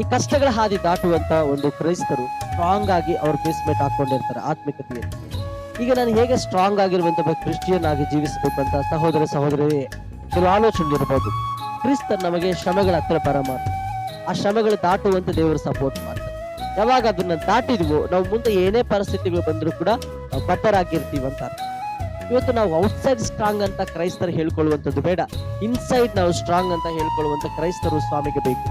ಈ ಕಷ್ಟಗಳ ಹಾದಿ ದಾಟುವಂತ ಒಂದು ಕ್ರೈಸ್ತರು ಸ್ಟ್ರಾಂಗ್ ಆಗಿ ಅವ್ರ ಬೇಸ್ಮೆಂಟ್ ಹಾಕೊಂಡಿರ್ತಾರೆ ಆತ್ಮಿಕತೆಯಲ್ಲಿ. ಈಗ ನಾನು ಹೇಗೆ ಸ್ಟ್ರಾಂಗ್ ಆಗಿರುವಂತ ಕ್ರಿಶ್ಚಿಯನ್ ಆಗಿ ಜೀವಿಸಬೇಕು ಅಂತ ಸಹೋದರ ಸಹೋದರಿ ಕೆಲವು ಆಲೋಚನೆ ಇರಬಹುದು ಕ್ರಿಸ್ತ ನಮಗೆ ಶ್ರಮಗಳ ಹತ್ರ ಬರ ಮಾಡ್ತಾರೆ ಆ ಶ್ರಮಗಳು ದಾಟುವಂತ ದೇವರು ಸಪೋರ್ಟ್ ಮಾಡ್ತಾರೆ. ಯಾವಾಗ ಅದನ್ನ ದಾಟಿದ್ವೋ, ನಾವು ಮುಂದೆ ಏನೇ ಪರಿಸ್ಥಿತಿಗಳು ಬಂದರೂ ಕೂಡ ನಾವು ಬಟ್ಟರಾಗಿರ್ತೀವಿ ಅಂತ. ಇವತ್ತು ನಾವು ಔಟ್ಸೈಡ್ ಸ್ಟ್ರಾಂಗ್ ಅಂತ ಕ್ರೈಸ್ತರು ಹೇಳ್ಕೊಳ್ಳುವಂಥದ್ದು ಬೇಡ. ಇನ್ಸೈಡ್ ನಾವು ಸ್ಟ್ರಾಂಗ್ ಅಂತ ಹೇಳ್ಕೊಳ್ಳುವಂತ ಕ್ರೈಸ್ತರು ಸ್ವಾಮಿಗೆ ಬೇಕು.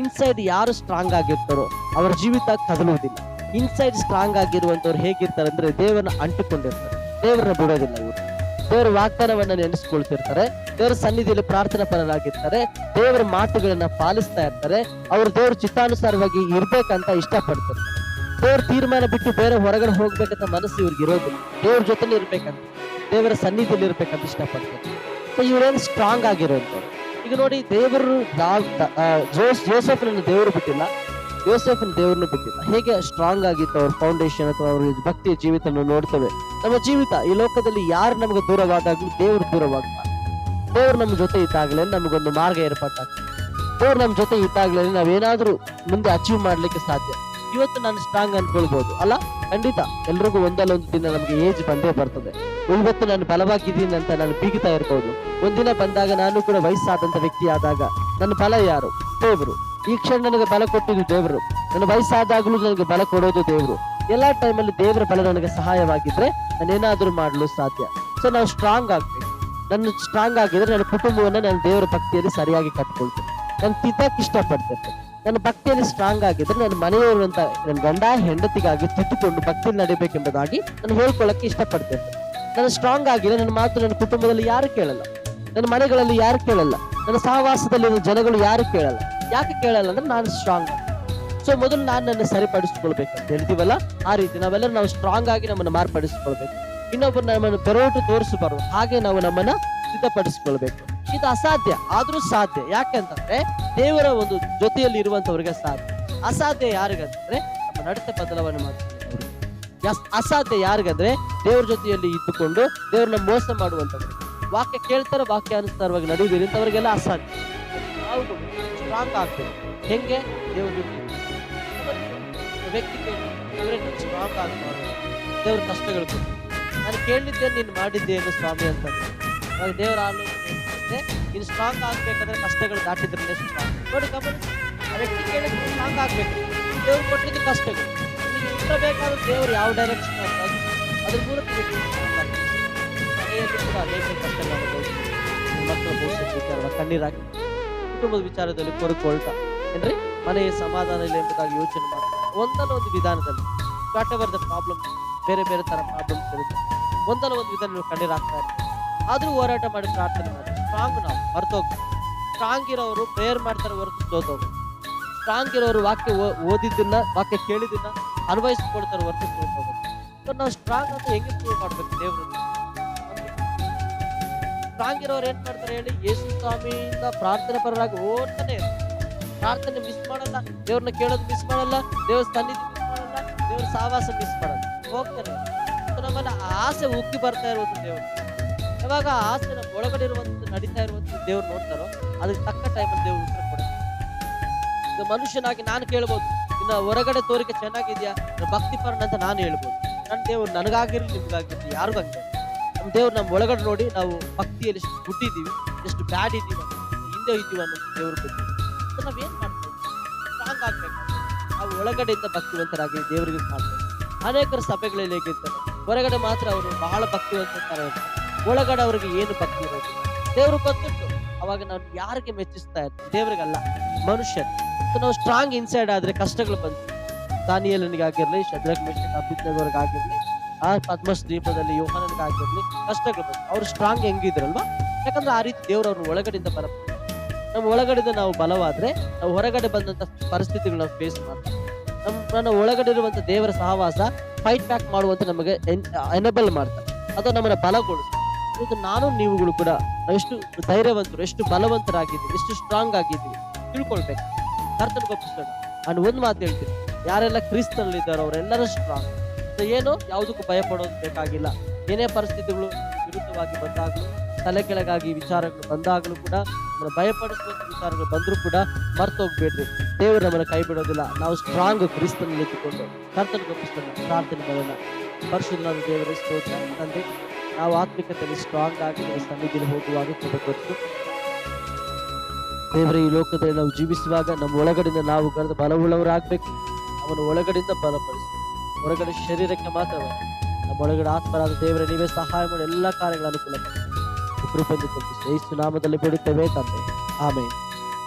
ಇನ್ಸೈಡ್ ಯಾರು ಸ್ಟ್ರಾಂಗ್ ಆಗಿರ್ತಾರೋ ಅವರ ಜೀವಿತ ಕದಲುವುದಿಲ್ಲ. ಇನ್ಸೈಡ್ ಸ್ಟ್ರಾಂಗ್ ಆಗಿರುವಂತವ್ರು ಹೇಗಿರ್ತಾರೆ ಅಂದ್ರೆ ದೇವರನ್ನ ಅಂಟಿಕೊಂಡಿರ್ತಾರೆ. ದೇವರನ್ನ ಬಿಡೋದಿಲ್ಲ ಇವರು. ದೇವರ ವಾಗ್ದಾನವನ್ನ ನೆನೆಸ್ಕೊಳ್ತಿರ್ತಾರೆ. ದೇವರ ಸನ್ನಿಧಿಯಲ್ಲಿ ಪ್ರಾರ್ಥನಾ ಪರರಾಗಿರ್ತಾರೆ ದೇವರ ಮಾತುಗಳನ್ನ ಪಾಲಿಸ್ತಾ ಇರ್ತಾರೆ. ಅವರು ದೇವರ ಚಿತ್ತಾನುಸಾರವಾಗಿ ಇರ್ಬೇಕಂತ ಇಷ್ಟಪಡ್ತಾರೆ. ದೇವ್ರ ತೀರ್ಮಾನ ಬಿಟ್ಟು ಬೇರೆ ಹೊರಗಡೆ ಹೋಗ್ಬೇಕಂತ ಮನಸ್ಸು ಇವ್ರಿಗೆ ಇರೋದಿಲ್ಲ. ದೇವ್ರ ಜೊತೆಲಿ ಇರ್ಬೇಕಂತ, ದೇವರ ಸನ್ನಿಧಿಯಲ್ಲಿ ಇರ್ಬೇಕಂತ ಇಷ್ಟಪಡ್ತಾರೆ. ಸೊ ಇವ್ರೇನು ಸ್ಟ್ರಾಂಗ್ ಆಗಿರುವಂತವ್ರು ಈಗ ನೋಡಿ ದೇವರು ಜೋಸ್ ಜೋಸೆಫ್ನನ್ನು ದೇವರು ಬಿಟ್ಟಿಲ್ಲ. ಜೋಸೆಫ್ನ ದೇವರನ್ನು ಬಿಟ್ಟಿಲ್ಲ. ಹೇಗೆ ಸ್ಟ್ರಾಂಗ್ ಆಗಿತ್ತು ಅವ್ರ ಫೌಂಡೇಶನ್ ಅಥವಾ ಅವ್ರ ಭಕ್ತಿಯ ಜೀವಿತ ನೋಡ್ತೇವೆ? ನಮ್ಮ ಜೀವಿತ ಈ ಲೋಕದಲ್ಲಿ ಯಾರು ನಮಗೆ ದೂರವಾದಾಗಲೂ ದೇವ್ರು ದೂರವಾಗ್ತಾರೆ ದೇವ್ರು ನಮ್ಮ ಜೊತೆ ಇದ್ದಾಗಲೇ ನಮಗೊಂದು ಮಾರ್ಗ ಏರ್ಪಾಟಾಗ್ತದೆ. ದೇವ್ರು ನಮ್ಮ ಜೊತೆ ಇದ್ದಾಗಲೇ ನಾವೇನಾದ್ರೂ ಮುಂದೆ ಅಚೀವ್ ಮಾಡ್ಲಿಕ್ಕೆ ಸಾಧ್ಯ. ಇವತ್ತು ನಾನು ಸ್ಟ್ರಾಂಗ್ ಅನ್ಕೊಳ್ಬಹುದು ಅಲ್ಲ? ಖಂಡಿತ. ಎಲ್ರಿಗೂ ಒಂದಲ್ಲ ಒಂದು ದಿನ ನಮಗೆ ಏಜ್ ಬಂದೇ ಬರ್ತದೆ. ಇವತ್ತು ನಾನು ಬಲವಾಗಿದ್ದೀನಿ ಅಂತ ನಾನು ಬೀಗ್ತಾ ಇರ್ಬೋದು. ಒಂದಿನ ಬಂದಾಗ ನಾನು ಕೂಡ ವಯಸ್ಸಾದಂತ ವ್ಯಕ್ತಿ ಆದಾಗ ನನ್ನ ಬಲ ಯಾರು? ದೇವರು. ಈ ಕ್ಷಣ ನನಗೆ ಬಲ ಕೊಟ್ಟಿದ್ದು ದೇವರು. ನನ್ನ ವಯಸ್ಸಾದಾಗಲೂ ನನಗೆ ಬಲ ಕೊಡೋದು ದೇವರು. ಎಲ್ಲಾ ಟೈಮಲ್ಲಿ ದೇವರ ಬಲ ನನಗೆ ಸಹಾಯವಾಗಿದ್ರೆ ಏನಾದರೂ ಮಾಡಲು ಸಾಧ್ಯ. ಸೊ ನಾವು ಸ್ಟ್ರಾಂಗ್ ಆಗ್ಬೇಕು. ನನ್ನ ಸ್ಟ್ರಾಂಗ್ ಆಗಿದ್ರೆ ನನ್ನ ಕುಟುಂಬವನ್ನ ನಾನು ದೇವರ ಭಕ್ತಿಯಲ್ಲಿ ಸರಿಯಾಗಿ ಕಟ್ಕೊಳ್ತೇನೆ. ನಾನು ತಿದ್ದಕ್ಕೆ ಇಷ್ಟಪಡ್ತೇನೆ ನನ್ನ ಭಕ್ತಿಯಲ್ಲಿ ಸ್ಟ್ರಾಂಗ್ ಆಗಿದ್ರೆ ನನ್ನ ಮನೆಯವರು ಅಂತ ನನ್ನ ಗಂಡ ಹೆಂಡತಿಗಾಗಿ ತಿದ್ದುಕೊಂಡು ಭಕ್ತಿಯಲ್ಲಿ ನಡಿಬೇಕೆಂಬುದಾಗಿ ನಾನು ಹೇಳ್ಕೊಳ್ಳಕ್ಕೆ ಇಷ್ಟಪಡ್ತೇನೆ. ನಾನು ಸ್ಟ್ರಾಂಗ್ ಆಗಿದೆ ನನ್ನ ಮಾತು ನನ್ನ ಕುಟುಂಬದಲ್ಲಿ ಯಾರು ಕೇಳಲ್ಲ. ನನ್ನ ಮನೆಗಳಲ್ಲಿ ಯಾರು ಕೇಳಲ್ಲ. ನನ್ನ ಸಹವಾಸದಲ್ಲಿರುವ ಜನಗಳು ಯಾರು ಕೇಳಲ್ಲ. ಯಾಕೆ ಕೇಳಲ್ಲ ಅಂದ್ರೆ ನಾನು ಸ್ಟ್ರಾಂಗ್ ಸೊ ಮೊದಲು ನಾನು ನನ್ನ ಸರಿಪಡಿಸ್ಕೊಳ್ಬೇಕು ಅಂತ ಹೇಳ್ತೀವಲ್ಲ? ಆ ರೀತಿ ನಾವೆಲ್ಲರೂ ನಾವು ಸ್ಟ್ರಾಂಗ್ ಆಗಿ ನಮ್ಮನ್ನು ಮಾರ್ಪಡಿಸ್ಕೊಳ್ಬೇಕು. ಇನ್ನೊಬ್ಬರು ನಮ್ಮನ್ನು ಬೆರೋಟು ತೋರಿಸಬಾರ್ದು ಹಾಗೆ ನಾವು ನಮ್ಮನ್ನ ಸಿದ್ಧಪಡಿಸ್ಕೊಳ್ಬೇಕು. ಇದು ಅಸಾಧ್ಯ, ಆದ್ರೂ ಸಾಧ್ಯ. ಯಾಕೆ ಅಂತಂದ್ರೆ ದೇವರ ಒಂದು ಜೊತೆಯಲ್ಲಿ ಇರುವಂತವ್ರಿಗೆ ಸಾಧ್ಯ. ಅಸಾಧ್ಯ ಯಾರಿಗಂತಂದ್ರೆ ನಮ್ಮ ನಡತೆ ಬದಲಾವಣೆ ಮಾಡ್ತಾರೆ ಅಸಾಧ್ಯ ಯಾರಿಗಂದ್ರೆ ದೇವ್ರ ಜೊತೆಯಲ್ಲಿ ಇದ್ದುಕೊಂಡು ದೇವ್ರನ್ನ ಮೋಸ ಮಾಡುವಂತವ್ರು ವಾಕ್ಯ ಕೇಳ್ತಾರೆ ವಾಕ್ಯಾನುಸಾರವಾಗಿ ನಡೆಯುವುದಿಲ್ಲ ಇಂಥವ್ರಿಗೆಲ್ಲ ಅಸಾಧ್ಯ. ಸ್ಟ್ರಾಂಗ್ ಆಗ್ತದೆ ಹೆಂಗೆ? ದೇವ್ರ ಜೊತೆ ವ್ಯಕ್ತಿ ಸ್ಟ್ರಾಂಗ್ ದೇವ್ರ ಕಷ್ಟಗಳು ನಾನು ಕೇಳಿದ್ದೆ, ನೀನು ಮಾಡಿದ್ದೇನು ಸ್ವಾಮಿ ಅಂತ ದೇವರ ಆಲೋಚನೆ ಏನಂದ್ರೆ, ನೀನು ಸ್ಟ್ರಾಂಗ್ ಆಗ್ಬೇಕಂದ್ರೆ ಕಷ್ಟಗಳು ದಾಟಿದ್ರೆ ಸ್ಟ್ರಾಂಗ್ ನೋಡಿ ಗಮನಿಸಿ ವ್ಯಕ್ತಿ ಕೇಳಿದ್ರೆ ಸ್ಟ್ರಾಂಗ್ ಆಗ್ಬೇಕು. ದೇವ್ರು ಕೊಟ್ಟಿದ್ದು ಕಷ್ಟಗಳು. ನಿಮಗೆ ಇಷ್ಟ ಬೇಕಾದ್ರೆ ದೇವ್ರು ಯಾವ ಡೈರೆಕ್ಷನ್ ಅಂತ ಅದು ಅದ್ರ ಮೂಲಕ ಕಣ್ಣೀರಾಗಿ ಕುಟುಂಬದ ವಿಚಾರದಲ್ಲಿ ಕೊರಕೊಳ್ತಾ ಏನ್ರಿ? ಮನೆಯ ಸಮಾಧಾನ ಇಲ್ಲ ಎಂಬುದಾಗಿ ಯೋಚನೆ ಮಾಡಿ ಒಂದಲ್ಲ ಒಂದು ವಿಧಾನದಲ್ಲಿ ವಾಟ್ ಎವರ್ ದ ಪ್ರಾಬ್ಲಮ್ ಬೇರೆ ಬೇರೆ ತರ ಪ್ರಾಬ್ಲಮ್ಸ್ ಇರುತ್ತೆ. ಒಂದಲ್ಲ ಒಂದು ವಿಧಾನ ನೀವು ಕಣ್ಣೀರಾಗ್ತಾ ಇರ್ತೀವಿ ಆದ್ರೂ ಹೋರಾಟ ಮಾಡಿ ಪ್ರಾರ್ಥನೆ ಮಾಡಿ. ಸ್ಟ್ರಾಂಗ್ ನಾವು ಹೊರತೋಗ್ತೀವಿ ಸ್ಟ್ರಾಂಗ್ ಇರೋರು ಪ್ರೇಯರ್ ಮಾಡ್ತಾರೆ ಹೊರತು ಸೋತೋಗ್ರು ಸ್ಟ್ರಾಂಗ್ ಇರೋರು ವಾಕ್ಯ ಓದಿದ್ದನ್ನ ವಾಕ್ಯ ಕೇಳಿದ್ದನ್ನ ಅನ್ವಯಿಸ್ಕೊಳ್ತಾರೆ ಹೊರತು ಸೋತೋಗುತ್ತೆ ಸೊ ನಾವು ಸ್ಟ್ರಾಂಗ್ ಅಂತ ಹೆಂಗೆ ಪ್ರೂವ್ ಮಾಡ್ಬೇಕು ದೇವ್ರ ಸ್ಟ್ರಾಂಗ್ ಇರೋರು ಏನ್ ಮಾಡ್ತಾರೆ ಹೇಳಿ? ಯೇಸು ಸ್ವಾಮಿಯಿಂದ ಪ್ರಾರ್ಥನೆ ಪರವಾಗಿ ಓಡ್ತಾನೆ ಪ್ರಾರ್ಥನೆ ಮಿಸ್ ಮಾಡಲ್ಲ, ದೇವ್ರನ್ನ ಕೇಳೋದು ಮಿಸ್ ಮಾಡಲ್ಲ, ದೇವ್ರ ಸನ್ನಿಧಿ ಮಿಸ್ ಮಾಡಲ್ಲ, ದೇವ್ರ ಸಹವಾಸ ಮಿಸ್ ಮಾಡಲ್ಲ. ಹೋಗ್ತಾನೆ ನಮ್ಮನ್ನ ಆಸೆ ಉಕ್ಕಿ ಬರ್ತಾ ಇರೋದು ದೇವ್ರು. ಯಾವಾಗ ಆಸೆ ನಮ್ಮ ಒಳಗಡೆ ಇರುವಂತ ನಡೀತಾ ಇರುವಂತ ದೇವ್ರು ನೋಡ್ತಾರೋ, ಅದಕ್ಕೆ ತಕ್ಕ ಟೈಮಲ್ಲಿ ದೇವ್ರು ಉತ್ತರ ಕೊಡ್ತಾರೆ. ಈಗ ಮನುಷ್ಯನಾಗಿ ನಾನು ಕೇಳ್ಬೋದು, ಇನ್ನ ಹೊರಗಡೆ ತೋರಿಕೆ ಚೆನ್ನಾಗಿದ್ಯಾ ನಾನು ಭಕ್ತಿ ಪರಣ ಅಂತ ನಾನು ಹೇಳ್ಬೋದು. ನನ್ನ ದೇವ್ರು ನನಗಾಗಿರ್ಲಿ, ನಿಮ್ಗಾಗಿರ್ಲಿ, ಯಾರಿಗೂ ಹಂಗೆ ನಮ್ಮ ದೇವ್ರು ನಮ್ಮ ಒಳಗಡೆ ನೋಡಿ ನಾವು ಭಕ್ತಿಯಲ್ಲಿ ಎಷ್ಟು ಹುಟ್ಟಿದ್ದೀವಿ ಎಷ್ಟು ಬ್ಯಾಡ್ ಇದ್ದೀವಿ ಹಿಂದೆ ಇದ್ದೀವಿ ಅನ್ನೋದು ದೇವ್ರ ಬಗ್ಗೆ. ನಾವೇನ್ ಮಾಡ್ತೀವಿ ಸ್ಟ್ರಾಂಗ್ ಆಗ್ಬೇಕು. ನಾವು ಒಳಗಡೆಯಿಂದ ಭಕ್ತಿವಂತರಾಗಿ ದೇವರಿಗೆ ಮಾಡ್ತೇವೆ ಅನೇಕರು ಸಭೆಗಳಲ್ಲಿ ಹೇಗಿರ್ತಾರೆ, ಹೊರಗಡೆ ಮಾತ್ರ ಅವರು ಬಹಳ ಭಕ್ತಿವಂತ ತರ ಇರ್ತಾರೆ ಒಳಗಡೆ ಅವರಿಗೆ ಏನು ಭಕ್ತಿ ಇರೋದು ದೇವ್ರಿಗೆ ಗೊತ್ತುಂಟು ಅವಾಗ ನಾವು ಯಾರಿಗೆ ಮೆಚ್ಚಿಸ್ತಾ ಇರ್ತೀವಿ ದೇವ್ರಿಗಲ್ಲ ಮನುಷ್ಯ ನಾವು ಸ್ಟ್ರಾಂಗ್ ಇನ್ಸೈಡ್ ಆದ್ರೆ ಕಷ್ಟಗಳು ಬಂತು ದಾನಿಯಲನಿಗಾಗಿರ್ಲಿ ಶದ್ರಕ್ ಮೆಷಕ್ ಅಭಿಜ್ಞವ್ರಿಗಾಗಿರ್ಲಿ ಆ ಪದ್ಮಶ್ರೀಪದಲ್ಲಿ ಯೋಹನನಿಗಾಗಿರ್ಲಿ ಕಷ್ಟಗಳು ಬಂತು ಅವ್ರು ಸ್ಟ್ರಾಂಗ್ ಹೆಂಗಿದ್ರಲ್ವಾ? ಯಾಕಂದ್ರೆ ಆ ರೀತಿ ದೇವ್ರು ಅವ್ರ ಒಳಗಡೆಯಿಂದ ಬಲ ನಮ್ಮ ಒಳಗಡೆಯಿಂದ ನಾವು ಬಲವಾದ್ರೆ ನಾವು ಹೊರಗಡೆ ಬಂದಂತ ಪರಿಸ್ಥಿತಿಗಳನ್ನ ಫೇಸ್ ಮಾಡ್ತೀವಿ. ನಮ್ಮ ನನ್ನ ಒಳಗಡೆ ಇರುವಂತ ದೇವರ ಸಹವಾಸ ಫೈಟ್ ಬ್ಯಾಕ್ ಮಾಡುವಂತ ನಮಗೆ ಎನಬಲ್ ಮಾಡ್ತಾರೆ ಅದು ನಮ್ಮನ್ನ ಬಲಗೊಳಿಸ್ತದೆ. ಇವತ್ತು ನಾನು ನೀವುಗಳು ಕೂಡ ಎಷ್ಟು ಧೈರ್ಯವಂತರು, ಎಷ್ಟು ಬಲವಂತರಾಗಿದ್ದೀವಿ ಎಷ್ಟು ಸ್ಟ್ರಾಂಗ್ ಆಗಿದ್ದೀವಿ ತಿಳ್ಕೊಳ್ಬೇಕು. ಕರ್ತನ ಗೊಪ್ಪಿಸೋಣ ನಾನು ಒಂದು ಮಾತು ಹೇಳ್ತೀನಿ. ಯಾರೆಲ್ಲ ಕ್ರಿಸ್ತನಲ್ಲಿ ಇದ್ದಾರೋ ಅವರೆಲ್ಲರೂ ಸ್ಟ್ರಾಂಗ್ ಏನು? ಯಾವುದಕ್ಕೂ ಭಯ ಪಡೋದು ಬೇಕಾಗಿಲ್ಲ. ಏನೇ ಪರಿಸ್ಥಿತಿಗಳು ವಿರುದ್ಧವಾಗಿ ಬಂದಾಗಲೂ, ತಲೆ ಕೆಳಗಾಗಿ ವಿಚಾರಗಳು ಬಂದಾಗಲೂ ಕೂಡ, ನಮ್ಮನ್ನು ಭಯಪಡಿಸುವಂತ ವಿಚಾರಗಳು ಬಂದರೂ ಕೂಡ ಮರ್ತು ಹೋಗ್ಬೇಡ್ರಿ ದೇವರು ನಮ್ಮನ್ನು ಕೈ ಬಿಡೋದಿಲ್ಲ. ನಾವು ಸ್ಟ್ರಾಂಗ್ ಕ್ರಿಸ್ತನಲ್ಲಿ ನಿಂತುಕೊಂಡು ಕರ್ತನ ಗೊಪ್ಪಿಸ್ತಾನೆ ಪ್ರಾರ್ಥನೆ ಮಾಡೋಣ. ಪರಿಶುದ್ಧ ದೇವರ, ಸ್ತೋತ್ರ. ತಂದೆ ನಾವು ಆತ್ಮಿಕತೆಯಲ್ಲಿ ಸ್ಟ್ರಾಂಗ್ ಆಗಿ ನಿಮ್ಮ ಸನ್ನಿಧಿಯಲ್ಲಿ ಹೋಗುವಾಗ ಕೊಡಬೇಕು ದೇವರ, ಈ ಲೋಕದಲ್ಲಿ ನಾವು ಜೀವಿಸುವಾಗ ನಮ್ಮ ಒಳಗಡೆಯಿಂದ ನಾವು ಕರೆದ ಬಲವುಳ್ಳವರಾಗಬೇಕು. ಅವನು ಒಳಗಡೆಯಿಂದ ಬಲಪಡಿಸಬೇಕು ಹೊರಗಡೆ ಶರೀರಕ್ಕೆ ಮಾತ್ರವಲ್ಲ ನಮ್ಮ ಒಳಗಡೆ ಆತ್ಮರಾದ ದೇವರ, ನೀವೇ ಸಹಾಯ ಮಾಡಿ ಎಲ್ಲ ಕಾರ್ಯಗಳ ಅನುಕೂಲ ಕೃಪೆಯಿಂದ ಕಲ್ಪಿಸಿ ಯೇಸು ನಾಮದಲ್ಲಿ ಬಿಡುತ್ತೇವೆ ತಂದೆ. ಆಮೇಲೆ